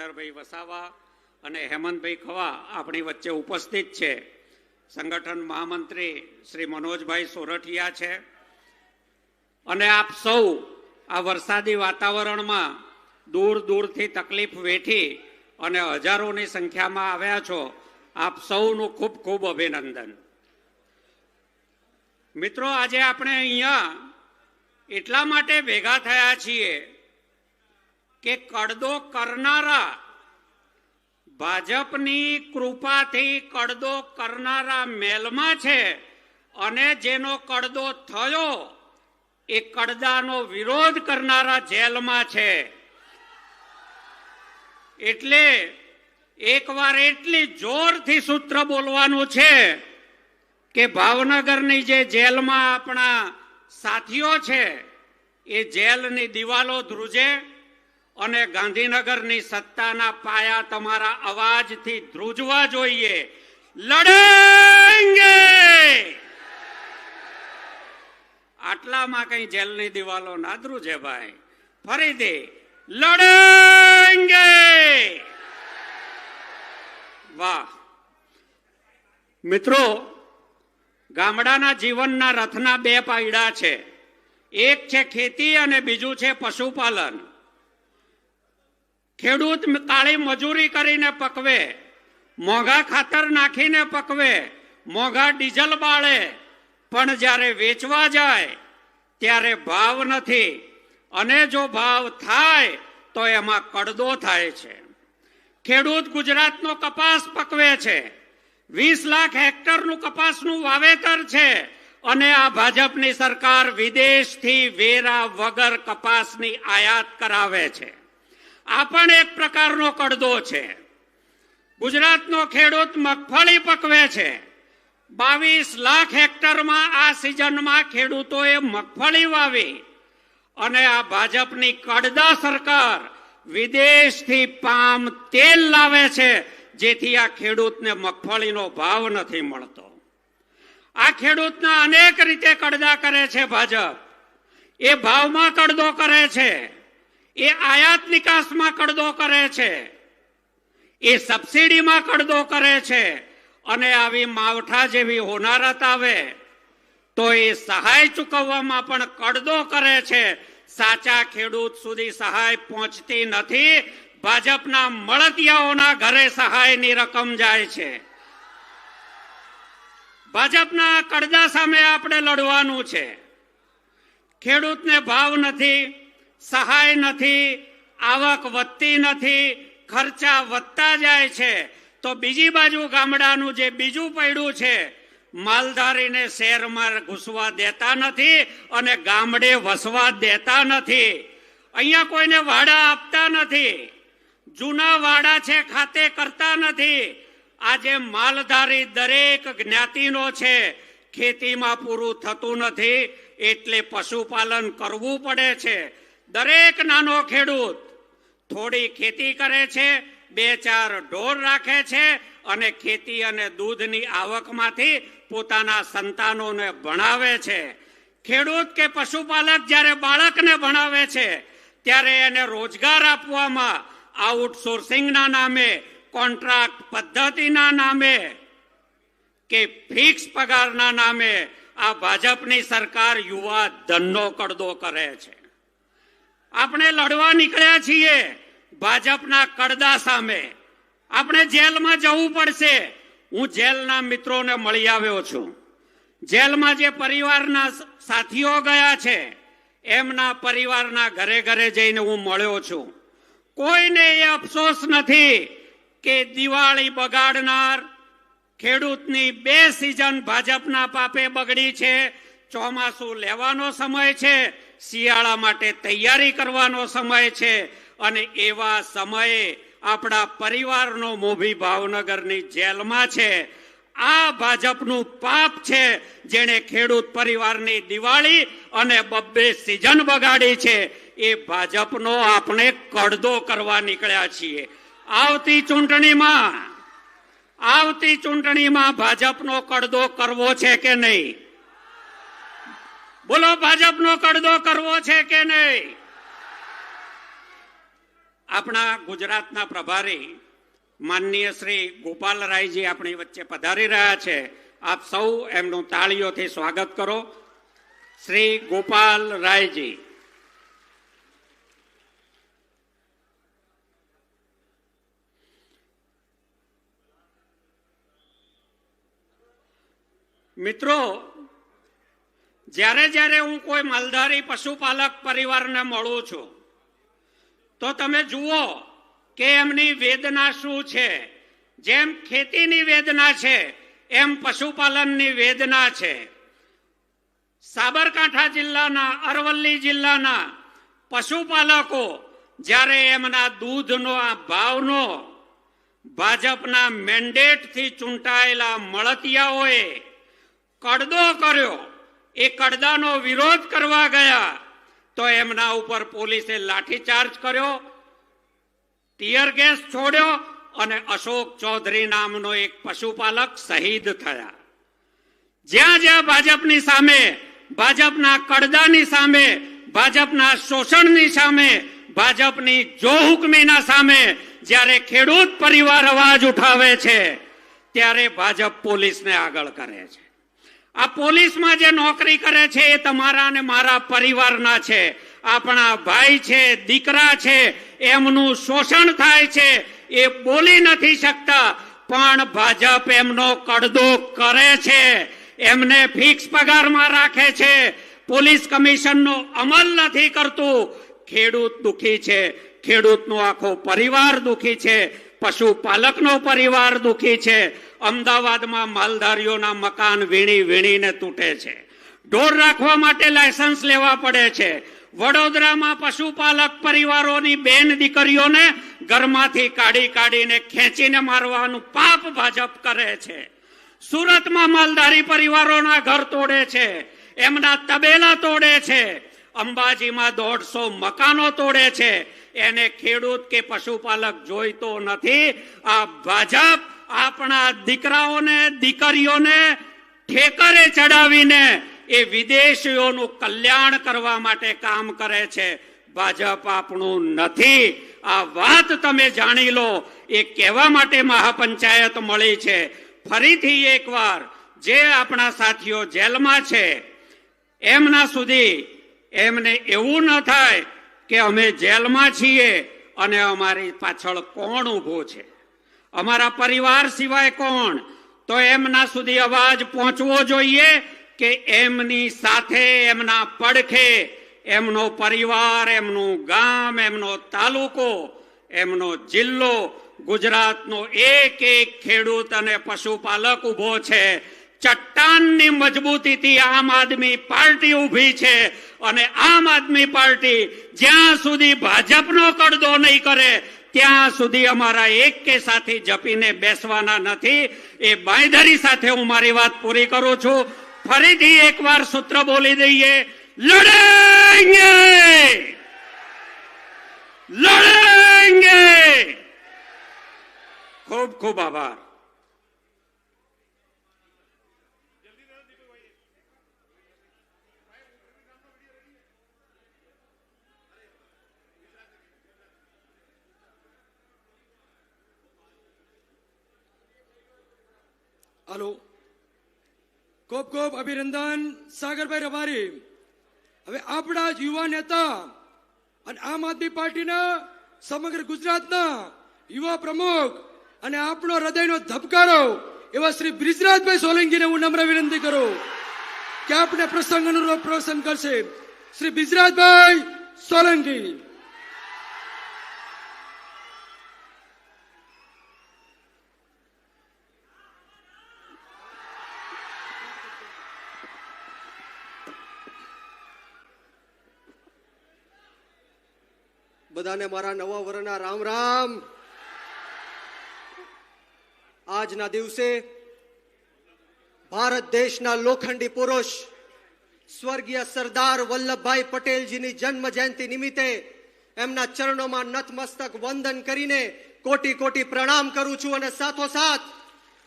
ચેતરભાઈ વસાવા અને હેમંતભાઈ ખવા આપણી વચ્ચે ઉપસ્થિત છે. સંગઠન મહામંત્રી શ્રી મનોજભાઈ સોરઠિયા છે. અને આપ સૌ આ વરસાદી વાતાવરણમાં દૂર દૂરથી તકલીફ વેઠી અને હજારોની સંખ્યામાં આવ્યા છો, આપ સૌનું ખૂબ ખૂબ અભિનંદન. મિત્રો, આજે આપણે અહીંયા એટલા માટે ભેગા થયા છીએ કે કડદો કરનારા. ભાજપની કૃપાથી કડદો કરનારા મેલમાં છે અને જેનો કડદો થયો એ કડદાનો વિરોધ કરનારા જેલમાં છે. એટલે એકવાર એટલી જોરથી સૂત્ર બોલવાનું છે કે ભાવનગરની જે જેલમાં આપણા સાથીઓ છે એ જેલની દિવાલો ધ્રુજે અને ગાંધીનગરની સત્તાના પાયા તમારા અવાજથી ધ્રુજવા જોઈએ. લડેંગે! આટલામાં કઈ જેલની દિવાલો ના ધ્રુજે ભાઈ. ફરીથી લડેંગે! વાહ. મિત્રો, ગામડાના જીવનના રથના બે પાયડા છે. એક છે ખેતી અને બીજું છે પશુપાલન. ખેડૂત કાળી મજૂરી કરીને પકવે, મોંઘા ખાતર નાખીને પકવે, મોંઘા ડીઝલ બાળે. પણ જ્યારે વેચવા જાય, ત્યારે ભાવ નથી. અને જો ભાવ થાય, તો એમાં કડદો થાય છે. ખેડૂત ગુજરાતનો કપાસ પકવે છે. વીસ લાખ હેક્ટરનું કપાસનું વાવેતર છે. અને આ ભાજપની સરકાર વિદેશથી વેરા વગર કપાસની આયાત કરાવે છે. આ પણ એક પ્રકારનો કડદો છે. ગુજરાતનો ખેડૂત મગફળી પકવે છે. બાવીસ લાખ હેક્ટરમાં આ સિઝનમાં ખેડૂતોએ મગફળી વાવી અને આ ભાજપની કડદા સરકાર વિદેશથી પામ તેલ લાવે છે, જેથી આ ખેડૂતને મગફળીનો ભાવ નથી મળતો. આ ખેડૂતના અનેક રીતે કડદા કરે છે ભાજપ. એ ભાવમાં કડદો કરે છે. એ આયાત નિકાસમાં કડદો કરે છે. એ સબસિડીમાં કડદો કરે છે. અને આવી માવઠા જેવી હોનારત આવે, તો એ સહાય ચૂકવવામાં પણ કડદો કરે છે. સાચા ખેડૂત સુધી સહાય પહોંચતી નથી. ભાજપના મળતિયાઓના ઘરે સહાયની રકમ જાય છે. ભાજપના કડદા સામે આપણે લડવાનું છે. ખેડૂતને ભાવ નથી સહાય નથી, આવક વધતી નથી, ખર્ચા વધતા જાય છે. તો બીજી બાજુ ગામડાનું જે બીજું પૈડું છે, માલધારીને શહેરમાં ઘૂસવા દેતા નથી અને ગામડે વસવા દેતા નથી. અહીંયા કોઈને વાડા આપતા નથી. જૂના વાડા છે, ખાતે કરતા નથી. આજે માલધારી દરેક જ્ઞાતિનો છે, ખેતીમાં પૂરું થતું નથી, એટલે પશુપાલન કરવું પડે છે. દરેક નાનો ખેડૂત થોડી ખેતી કરે છે, બે ચાર ઢોર રાખે છે અને ખેતી અને દૂધની આવકમાંથી પોતાના સંતાનોને ભણાવે છે. ખેડૂત કે પશુપાલક જ્યારે બાળકને ભણાવે છે, ત્યારે એને રોજગાર આપવામાં આઉટસોર્સિંગના નામે, કોન્ટ્રાક્ટ પદ્ધતિના નામે કે ફિક્સ પગારના નામે આ ભાજપની સરકાર યુવા ધનનો કડદો કરે છે. આપણે લડવા નીકળ્યા છીએ ભાજપના કડદા સામે. આપણે જેલમાં જવું પડશે. હું જેલના મિત્રોને મળી આવ્યો છું. જેલમાં જે પરિવારના સાથીઓ ગયા છે, એમના પરિવારના ઘરે ઘરે જઈને હું મળ્યો છું. કોઈને એ અફસોસ નથી કે દિવાળી બગાડનાર ખેડૂતની બે સિઝન ભાજપના પાપે બગડી છે. ચોમાસું લેવાનો સમય છે. શિયાળા માટે તૈયારી કરવાનો સમય છે અને એવા સમયે આપણા પરિવારનો મોભી ભાવનગરની જેલમાં છે. આ ભાજપનું પાપ છે જેણે ખેડૂત પરિવારની દિવાળી અને બબ્બે સિઝન બગાડી છે. એ ભાજપનો આપણે કડદો કરવા નીકળ્યા છીએ. આવતી ચૂંટણીમાં આવતી ચૂંટણીમાં ભાજપનો કડદો કરવો છે કે નહીં? બોલો, ભાજપનો કડદો કરવો છે કે નહીં? આપણા ગુજરાતના પ્રભારી માનનીય શ્રી ગોપાલરાયજી આપણી વચ્ચે પધારી રહ્યા છે. આપ સૌ એમનું તાળીઓથી સ્વાગત કરો. શ્રી ગોપાલ રાયજી. મિત્રો જ્યારે જ્યારે હું કોઈ માલધારી પશુપાલક પરિવારને મળું છું, તો તમે જુઓ કે એમની વેદના શું છે. જેમ ખેતીની વેદના છે, એમ પશુપાલનની વેદના છે. સાબરકાંઠા જિલ્લાના, અરવલ્લી જિલ્લાના પશુપાલકો જ્યારે એમના દૂધનો, આ ભાવનો ભાજપના મેન્ડેટથી ચૂંટાયેલા મળતિયાઓએ કડદો કર્યો એ કડદાનો વિરોધ કરવા ગયા, તો એમના ઉપર પોલીસે લાઠીચાર્જ કર્યો, ટીયર ગેસ છોડ્યો અને અશોક ચૌધરી નામનો એક પશુપાલક શહીદ થયા. જ્યાં જ્યાં ભાજપની સામે, ભાજપના કડદાની સામે, ભાજપના શોષણની સામે, ભાજપની જો હુકમીના સામે જ્યારે ખેડૂત પરિવાર અવાજ ઉઠાવે છે, ત્યારે ભાજપ પોલીસને આગળ કરે છે. આ પોલીસમાં જે નોકરી કરે છે એ તમારા અને મારા પરિવારના છે. આપણા ભાઈ છે, દીકરા છે, એમનું શોષણ થાય છે, એ બોલી નથી શકતા. પણ ભાજપ એમનો કડદો કરે છે. એમને ફિક્સ પગારમાં રાખે છે. પોલીસ કમિશનનો અમલ નથી કરતું. ખેડૂત દુખી છે. ખેડૂતનો આખો પરિવાર દુખી છે. પશુપાલકનો પરિવાર દુખી છે. અમદાવાદમાં માલધારીઓના મકાન વીણી વીણીને તૂટે છે. ઢોર રાખવા માટે લાયસન્સ લેવા પડે છે. વડોદરામાં પશુપાલક પરિવારોની બેન દીકરીઓને ઘરમાંથી કાઢી કાઢીને ખેંચીને મારવાનું પાપ ભાજપ કરે છે. સુરતમાં માલધારી પરિવારોના ઘર તોડે છે. એમના તબેલા તોડે છે. અંબાજીમાં દોઢસો મકાનો તોડે છે. એને ખેડૂત કે પશુપાલક જોઈતો નથી. આ ભાજપ આપણા દીકરાઓને, દીકરીઓને ઠેકરે ચડાવીને એ વિદેશીઓનું કલ્યાણ કરવા માટે કામ કરે છે. ભાજપ આપણું નથી. આ વાત તમે જાણી લો. એ કહેવા માટે મહાપંચાયત મળી છે. ફરીથી એકવાર જે આપણા સાથીઓ જેલમાં છે, એમના સુધી એમને એવું ન થાય કે અમે જેલમાં છીએ અને અમારી પાછળ કોણ ઊભો છે. અમારા પરિવાર સિવાય કોણ? તો એમના સુધી અવાજ પહોંચવો જોઈએ કે એમની સાથે એમના પડખે, એમનો પરિવાર, એમનું ગામ, એમનો તાલુકો, એમનો જિલ્લો, ગુજરાતનો એક એક ખેડૂત અને પશુપાલક ઊભો છે. ચટ્ટાનની મજબૂતીથી આમ આદમી પાર્ટી ઊભી છે અને આમ આદમી પાર્ટી જ્યાં સુધી ભાજપનો કડદો નહીં કરે ત્યાં સુધી અમારા એક કે સાથી જપીને બેસવાના નથી. એ બાંયધરી સાથે હું મારી વાત પૂરી કરું છું. ફરીથી એકવાર સૂત્ર બોલી દઈએ. લડેંગે! લડેંગે! ખૂબ ખૂબ આભાર. હાલો ખૂબ ખૂબ અભિનંદન સાગરભાઈ રબારી હવે આપણા જ યુવા નેતા અને આમ આદમી પાર્ટીના સમગ્ર ગુજરાતના યુવા પ્રમુખ અને આપણો હૃદયનો ધબકારો એવા શ્રી બ્રિજરાજભાઈ સોલંકીને હું નમ્ર વિનંતી કરું કે આપણે પ્રસંગ અનુરૂપ પ્રસંગ કરશે શ્રી બ્રિજરાજભાઈ સોલંકી બધાને મારા નવા વરના રામ રામ. આજના દિવસે ભારત દેશના લોખંડી પુરુષ સ્વર્ગીય સરદાર વલ્લભભાઈ પટેલજીની જન્મ જયંતિ નિમિત્તે એમના ચરણોમાં નતમસ્તક વંદન કરીને કોટી કોટી પ્રણામ કરું છું અને સાથોસાથ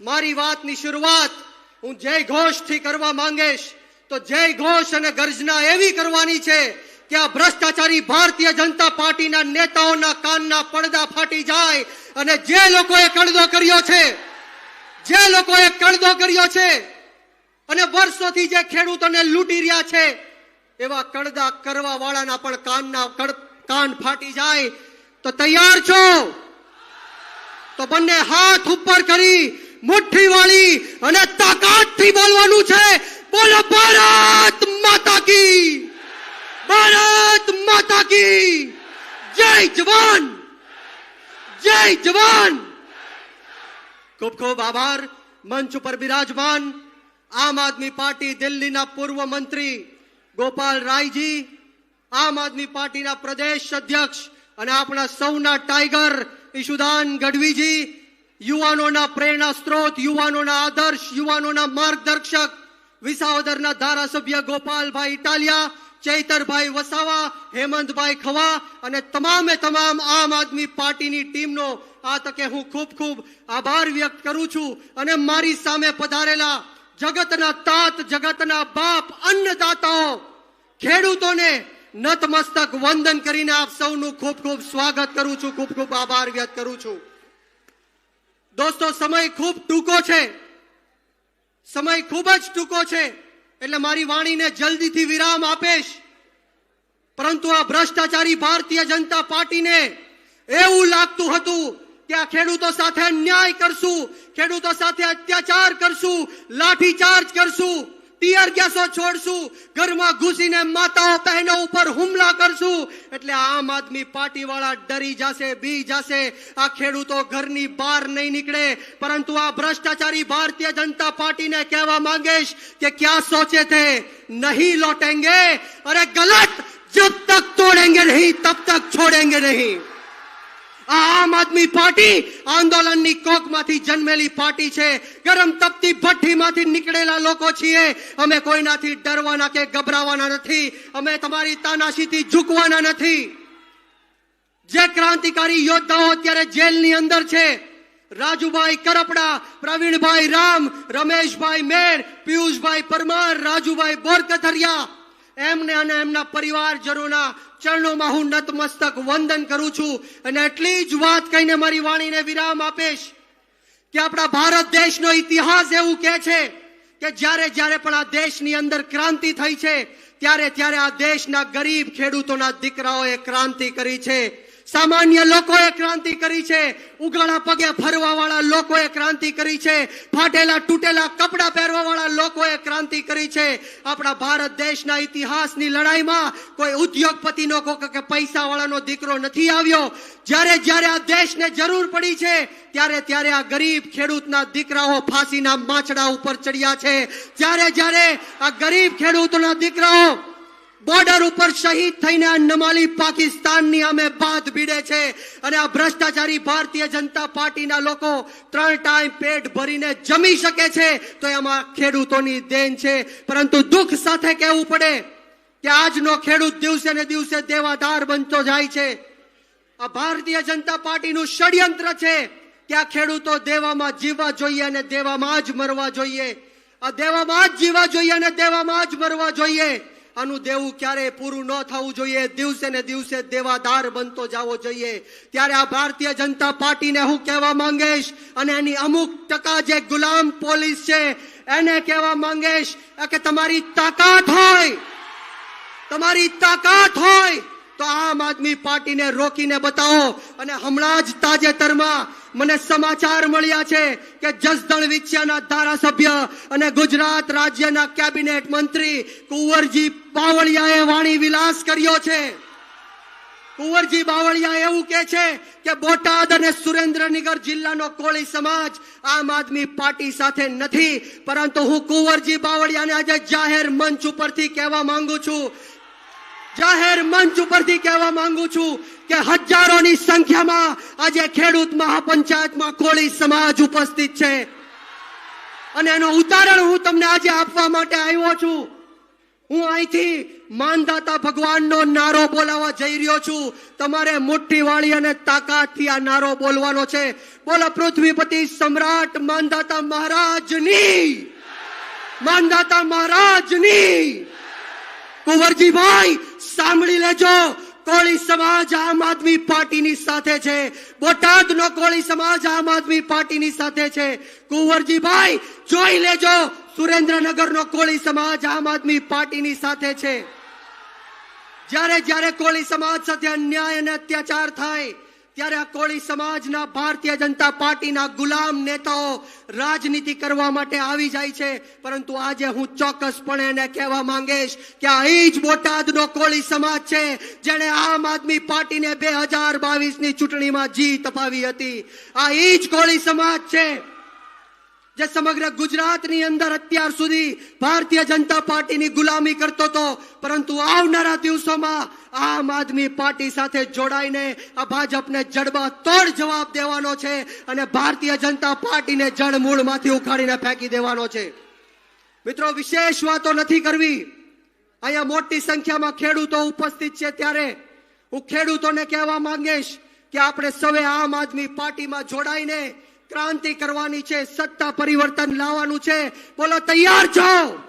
મારી વાતની શરૂઆત હું જય ઘોષથી કરવા માંગીશ. તો જય ઘોષ અને ગર્જના એવી કરવાની છે કે આ ભ્રષ્ટાચારી ભારતીય જનતા પાર્ટીના નેતાઓના કાનના પડદા ફાટી જાય અને જે લોકોએ કડદો કર્યો છે, જે લોકોએ કડદો કર્યો છે અને વર્ષોથી જે ખેડૂતોને લૂંટી રહ્યા છે, એવા કડદા કરવા વાળાના પણ કાનના કાન ફાટી જાય. તો તૈયાર છો? તો બંને હાથ ઉપર કરી મુઠ્ઠી વાળી અને તાકાતથી બોલવાનું છે. બોલો ભારત માતા કી! ભારત માતા કી! જય જવાન! જય જવાન! ખૂબ ખૂબ આભાર, મંચ ઉપર બિરાજમાન, આમ આદમી પાર્ટી દિલ્હીના પૂર્વ મંત્રી ગોપાલ રાયજી, આમ આદમી પાર્ટીના પ્રદેશ અધ્યક્ષ અને આપણા સૌના ટાઈગર ઈશુદાન ગઢવીજી, યુવાનોના પ્રેરણા સ્ત્રોત, યુવાનોના આદર્શ, યુવાનોના માર્ગદર્શક, વિસાવદરના ધારાસભ્ય ગોપાલભાઈ ઇટાલિયા ચૈતરભાઈ વસાવા, હેમંતભાઈ ખવા અને તમામે તમામ આમ આદમી પાર્ટીની ટીમનો આ તકે હું ખૂબ ખૂબ આભાર વ્યક્ત કરું છું અને મારી સામે પધારેલા જગતના તાત, જગતના બાપ, અન્નદાતાઓ, ખેડૂતોને નતમસ્તક વંદન કરીને આપ સૌનું ખૂબ ખૂબ સ્વાગત કરું છું, ખૂબ ખૂબ આભાર વ્યક્ત કરું છું. દોસ્તો, સમય ખૂબ ટૂંકો છે. સમય ખૂબ જ ટૂંકો છે. એટલે મારી વાણીને જલ્દીથી વિરામ આપીશ. પરંતુ આ ભ્રષ્ટાચારી ભારતીય જનતા પાર્ટીને એવું લાગતું હતું કે આ ખેડૂતો સાથે અન્યાય કરશું, ખેડૂતો સાથે અત્યાચાર કરશું, લાઠીચાર્જ કરશું. પિયર ગેસો છોડશું, ઘરમાં ઘૂસીને માતાઓ બહેનો ઉપર હુમલા કરશું. એટલે આમ આદમી પાર્ટી વાળા ડરી જશે, બી જશે. આ ખેડૂતો ઘરની બહાર નહીં નીકળે. પરંતુ આ ભ્રષ્ટાચારી ભારતીય જનતા પાર્ટીને કહેવા માંગીશ કે ક્યાં સોચે થે નહીં લોટેંગે, અરે ગલત! જબ તક તોડેંગે નહીં, તબ તક છોડેંગે નહીં. આ આમ આદમી પાર્ટી આંદોલનની કોકમાંથી જન્મેલી પાર્ટી છે. ગરમ તપતી ભઠ્ઠીમાંથી નીકળેલા લોકો છીએ. અમે કોઈનાથી ડરવાના કે ગભરાવાના નથી. અમે તમારી તાનાશીથી ઝૂકવાના નથી. જે ક્રાંતિકારી યોદ્ધાઓ અત્યારે જેલની અંદર છે, રાજુભાઈ કરપડા, પ્રવીણભાઈ રામ, રમેશભાઈ મેર, પિયુષભાઈ પરમાર, રાજુભાઈ બોરકથરિયા એમને અને એમના પરિવારજનોના ચરણોમાં હું નતમસ્તક વંદન કરું છું અને એટલી જ વાત કહીને મારી વાણીને વિરામ આપીશ કે આપણા ભારત દેશનો ઇતિહાસ એવું કહે છે કે જ્યારે જ્યારે પણ આ દેશની અંદર ક્રાંતિ થઈ છે, ત્યારે ત્યારે આ દેશના ગરીબ ખેડૂતોના દીકરાઓએ ક્રાંતિ કરી છે. સામાન્ય લોકોએ ક્રાંતિ કરી છે. ઉગાડા પગે ફરવા વાળા લોકોએ ક્રાંતિ કરી છે. ફાટેલા તૂટેલા કપડા પહેરવા વાળા લોકોએ ક્રાંતિ કરી છે. આપણા ભારત દેશના ઇતિહાસની લડાઈમાં કોઈ ઉદ્યોગપતિનો કે પૈસા વાળાનો દીકરો નથી આવ્યો. જ્યારે જ્યારે આ દેશને જરૂર પડી છે, ત્યારે ત્યારે આ ગરીબ ખેડૂતના દીકરાઓ ફાંસીના માછડા ઉપર ચડ્યા છે. જ્યારે જ્યારે આ ગરીબ ખેડૂતોના દીકરાઓ બોર્ડર ઉપર શહીદ થઈને આ નમાલી પાકિસ્તાનની અમે બાદ ભીડે છે અને આ ભ્રષ્ટાચારી ભારતીય જનતા પાર્ટીના લોકો ત્રણ ટાઈમ પેટ ભરીને જમી શકે છે તો એમાં ખેડૂતોની દેન છે. પરંતુ દુઃખ સાથે કહેવું પડે કે આજનો ખેડૂત દિવસે ને દિવસે દેવાદાર બનતો જાય છે. આ ભારતીય જનતા પાર્ટીનું ષડયંત્ર છે કે આ ખેડૂતો દેવામાં જીવવા જોઈએ અને દેવામાં જ મરવા જોઈએ. આ દેવામાં જ જીવવા જોઈએ અને દેવામાં જ મરવા જોઈએ. આનું દેવું ક્યારે પૂરું ન થવું જોઈએ. દિવસે ને દિવસે દેવાદાર બનતો જવો જોઈએ. ત્યારે આ ભારતીય જનતા પાર્ટીને હું કહેવા માંગીશ અને એની અમુક ટકા જે ગુલામ પોલીસ છે, એને કહેવા માંગીશ કે તમારી તાકાત હોય, તમારી તાકાત હોય, તો આમ આદમી પાર્ટીને રોકીને બતાવો. અને હમણાં જ તાજેતરમાં મને સમાચાર મળ્યા છે કે જસદણ વિછિયાના ધારાસભ્ય અને ગુજરાત રાજ્યના કેબિનેટ મંત્રી કુંવરજી બાવળિયાએ વાણી વિલાસ કર્યો છે. કુંવરજી બાવળિયા એવું કે છે કે બોટાદ અને સુરેન્દ્રનગર જિલ્લાનો કોળી સમાજ આમ આદમી પાર્ટી સાથે નથી, પરંતુ હું કુંવરજી બાવળિયાને આજે જાહેર મંચ ઉપરથી કહેવા માંગુ છું જાહેર મંચ ઉપરથી કહેવા માંગુ છું કે હજારોની સંખ્યામાં આજે ખેડૂત મહાપંચાયતમાં કોળી સમાજ ઉપસ્થિત છે. અને એનો ઉદાહરણ હું તમને આજે આપવા માટે આવ્યો છું. હું અહીંથી માનદાતા ભગવાનનો નારો બોલાવવા જઈ રહ્યો છું. તમારે મુઠ્ઠી વાળી અને તાકાતથી આ નારો બોલવાનો છે. બોલો, પૃથ્વીપતિ સમ્રાટ માનદાતા મહારાજની. માનદાતા મહારાજની. કુંવરજીભાઈ સાંભળી લેજો. કોળી સમાજ આમ આદમી પાર્ટીની સાથે છે. બોટાદનો કોળી સમાજ આમ આદમી પાર્ટીની સાથે છે. કુંવરજીભાઈ જોઈ લેજો. સુરેન્દ્રનગરનો કોળી સમાજ આમ આદમી પાર્ટીની સાથે છે. જ્યારે જ્યારે કોળી સમાજ સાથે અન્યાય અને અત્યાચાર થાય ત્યારે આ કોળી સમાજના ભારતીય જનતા પાર્ટીના ગુલામ નેતાઓ રાજનીતિ કરવા માટે આવી જાય છે. પરંતુ આજે હું ચોક્કસપણે એને કહેવા માંગીશ કે આ ઈ જ બોટાદનો કોળી સમાજ છે જેણે આમ આદમી પાર્ટીને બે હજાર બાવીસની ચૂંટણીમાં જીત અપાવી હતી. આ ઈ જ કોળી સમાજ છે જે સમગ્ર ગુજરાતની અંદર અત્યાર સુધી ભારતીય જનતા પાર્ટીની ગુલામી કરતો હતો, પરંતુ આવનારા દિવસોમાં આમ આદમી પાર્ટી સાથે જોડાઈને આ ભાજપને જડબા તોડ જવાબ દેવાનો છે અને ભારતીય જનતા પાર્ટીને જળ મૂળમાંથી ઉખાડીને ફેંકી દેવાનો છે. મિત્રો, વિશેષ વાતો નથી કરવી. અહીંયા મોટી સંખ્યામાં ખેડૂતો ઉપસ્થિત છે ત્યારે હું ખેડૂતોને કહેવા માંગીશ કે આપણે સૌએ આમ આદમી પાર્ટીમાં જોડાઈને ક્રાંતિ કરવાની છે, સત્તા પરિવર્તન લાવવાનું છે. બોલો, તૈયાર છો?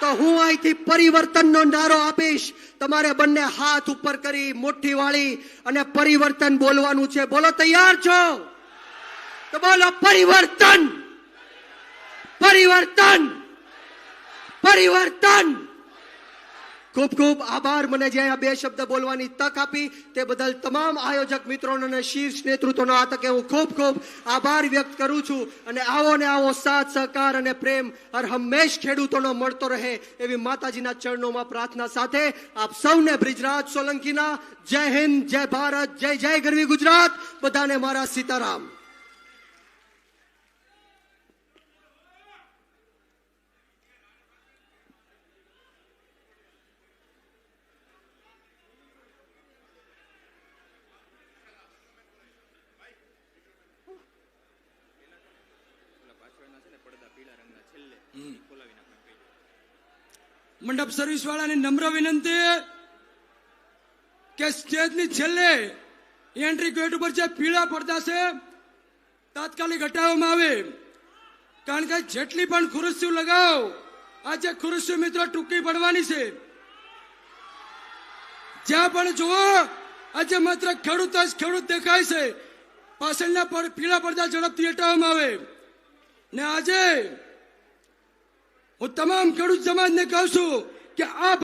તો હું અહીંથી પરિવર્તનનો નારો આપીશ. તમારે બંને હાથ ઉપર કરી મુઠ્ઠી વાળી અને પરિવર્તન બોલવાનું છે. બોલો, તૈયાર છો? તો બોલો, પરિવર્તન! પરિવર્તન! પરિવર્તન! ખૂબ ખૂબ આભાર. મને જે આ બે શબ્દ બોલવાની તક આપી તે બદલ તમામ આયોજક મિત્રોનો અને શીર્ષ નેતૃત્વનો આ તકે હું ખૂબ ખૂબ આભાર વ્યક્ત કરું છું. અને આવો ને આવો સાથ, સહકાર અને પ્રેમ હર હંમેશ ખેડૂતોનો મળતો રહે એવી માતાજીના ચરણોમાં પ્રાર્થના સાથે આપ સૌને બ્રિજરાજ સોલંકીના. જય હિન્દ, જય ભારત, જય જય ગરવી ગુજરાત. બધાને મારા સીતારામ. મંડપ સર્વિસ વાળાને નમ્ર વિનંતી કે સ્ટેજની છેલ્લે એન્ટ્રી ગેટ ઉપર જે પીળા પડદા છે, તાત્કાલિક હટાવવામાં આવે. કારણ કે જેટલી પણ ખુરશીઓ લગાવો આજે ખુરશીઓ મિત્રો ટૂંકી પડવાની છે. જ્યાં પણ જુઓ આજે માત્ર ખેડૂત જ ખેડૂત દેખાય છે. પાછળના પીળા પડદા ઝડપથી હટાવવામાં આવે. ને આજે હું તમામ ખેડૂત સમાજને કહું છું કે આ